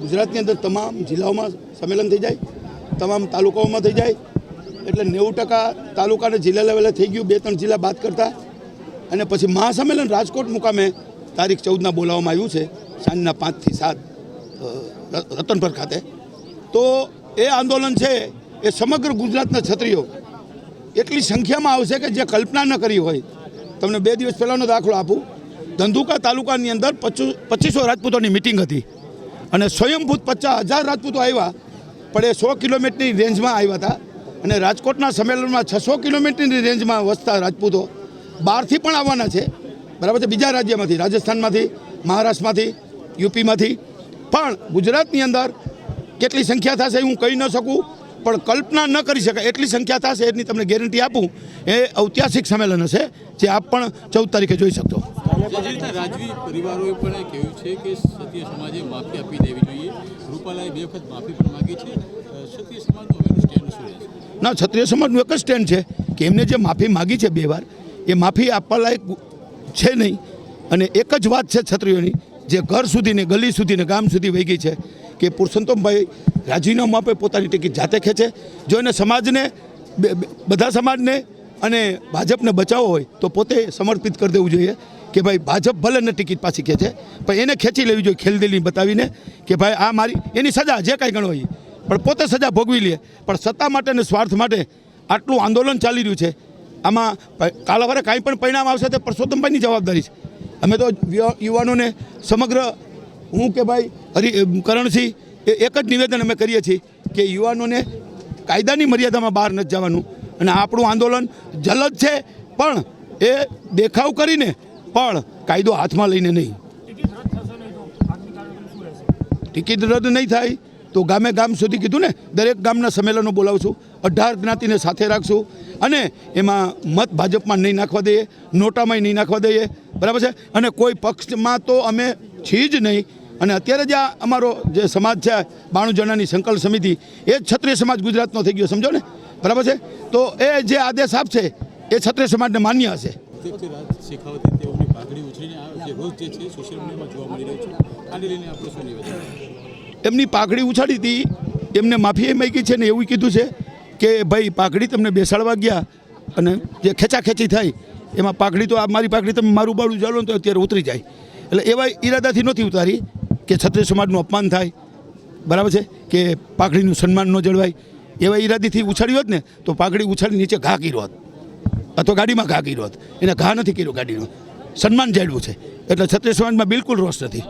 ગુજરાતની અંદર તમામ જિલ્લાઓમાં સંમેલન થઈ જાય, તમામ તાલુકાઓમાં થઈ જાય. એટલે નેવું ટકા તાલુકાને જિલ્લા લેવલે થઈ ગયું, બે ત્રણ જિલ્લા બાદ કરતા. અને પછી મહાસંમેલન રાજકોટ મુકામે તારીખ ચૌદના બોલાવવામાં આવ્યું છે, સાંજના પાંચથી સાત રતનપર ખાતે. તો એ આંદોલન છે, એ સમગ્ર ગુજરાતના છત્રીઓ એટલી સંખ્યામાં આવશે કે જે કલ્પના ન કરી હોય. તમને બે દિવસ પહેલાંનો દાખલો આપું. ધંધુકા તાલુકાની અંદર પચીસો રાજપૂતોની મિટિંગ હતી. અને સ્વયંભૂત પચાસ હજાર રાજપૂતો આવ્યા, પણ એ સો કિલોમીટરની રેન્જમાં આવ્યા હતા. અને રાજકોટના સંમેલનમાં છસો કિલોમીટરની રેન્જમાં વસતા રાજપૂતો બહારથી પણ આવવાના છે. બરાબર છે? બીજા રાજ્યમાંથી, રાજસ્થાનમાંથી, મહારાષ્ટ્રમાંથી, યુપીમાંથી. પણ ગુજરાતની અંદર કેટલી સંખ્યા થશે હું કહી ન શકું, પણ કલ્પના ન કરી શકાય. એટલી સંખ્યા થશે, એની તમને ગેરંટી આપું. એ ઐતિહાસિક સંમેલન હશે, જે આપ પણ ચૌદ તારીખે જોઈ શકશો. જે રીતે રાજવી પરિવારોએ પણ કહ્યું છે કે ક્ષત્રિય સમાજે માફી આપી દેવી જોઈએ. રૂપાલાએ બે વખત માફી પણ માગી છે. ક્ષત્રિય સમાજનું હવેનું સ્ટેન્ડ શું રહેશે? ના ક્ષત્રિય સમાજનું એક જ સ્ટેન્ડ છે કે એમને જે માફી માગી છે બે વાર એ માફી આપવા લાયક છે નહીં. અને એક જ વાત છે ક્ષત્રિયોની જે ઘર સુધીને ગલી સુધીને ગામ સુધી વહી ગઈ છે કે પુરુષોત્તમભાઈ રાજીનામું આપે પોતાની ટિકિટ જાતે ખેંચે. જો એને સમાજને બધા સમાજને અને ભાજપને બચાવવો હોય તો પોતે સમર્પિત કરી દેવું જોઈએ. કે ભાઈ ભાજપ ભલે ને ટિકિટ પાછી ખેંચે, પણ એને ખેંચી લેવી જોઈએ ખેલદિલી બતાવીને કે ભાઈ આ મારી, એની સજા જે કાંઈ ગણો હોય પણ પોતે સજા ભોગવી લે. પણ સત્તા માટે અને સ્વાર્થ માટે આટલું આંદોલન ચાલી રહ્યું છે. આમાં કાલાવારે કાંઈ પણ પરિણામ આવશે તે પરસોત્તમભાઈની જવાબદારી છે. અમે તો યુવાનોને સમગ્ર હું કે ભાઈ હરિ કરણસિંહ, એ એક જ નિવેદન અમે કરીએ છીએ કે યુવાનોને કાયદાની મર્યાદામાં બહાર નથી જવાનું. અને આપણું આંદોલન જલદ છે, પણ એ દેખાવ કરીને પણ કાયદો હાથમાં લઈને નહીં. ટિકિટ રદ નહીં થાય તો ગામે ગામ સુધી કીધું ને, દરેક ગામના સંમેલનો બોલાવશું, અઢાર જ્ઞાતિને સાથે રાખશું અને એમાં મત ભાજપમાં નહીં નાખવા દઈએ નોટામાં નહીં નાખવા દઈએ. બરાબર છે? અને કોઈ પક્ષમાં તો અમે છીએ જ નહીં. અને અત્યારે જે આ અમારો જે સમાજ છે, બાણું જણાની સંકલ્પ સમિતિ, એ ક્ષત્રિય સમાજ ગુજરાતનો થઈ ગયો, સમજો ને? બરાબર છે? તો એ જે આદેશ આપશે, એ ક્ષત્રિય સમાજને માન્ય હશે. અધ્યક્ષ રાજ તેઓની પાઘડી ઉછરીને આ જે રોજ જે છે સોશિયલ મીડિયામાં જોવા મળી રહ્યું છે, આને લઈને આપણે શું નિવેદન એમની પાઘડી ઉછાળી હતી, એમને માફી એ માગી છે ને એવું કીધું છે કે ભાઈ, પાઘડી તમને બેસાડવા ગયા અને જે ખેંચાખેંચી થાય, એમાં પાઘડી તો આ મારી પાઘડી તમે મારું બાળું ને તો અત્યારે ઉતરી જાય. એટલે એવા ઈરાદાથી નહોતી ઉતારી કે ક્ષત્રિય સમાજનું અપમાન થાય. બરાબર છે? કે પાઘડીનું સન્માન ન જળવાય. એવા ઈરાદીથી ઉછાળ્યું હોત ને, તો પાઘડી ઉછાળી નીચે ઘા કર્યો હોત. અથવા ગાડીમાં ઘા કર્યો હતો. એને ઘા નથી કર્યો ગાડીનો. સન્માન જાળવ્યું છે. એટલે છત્રીસ સમાજમાં બિલકુલ રોષ નથી.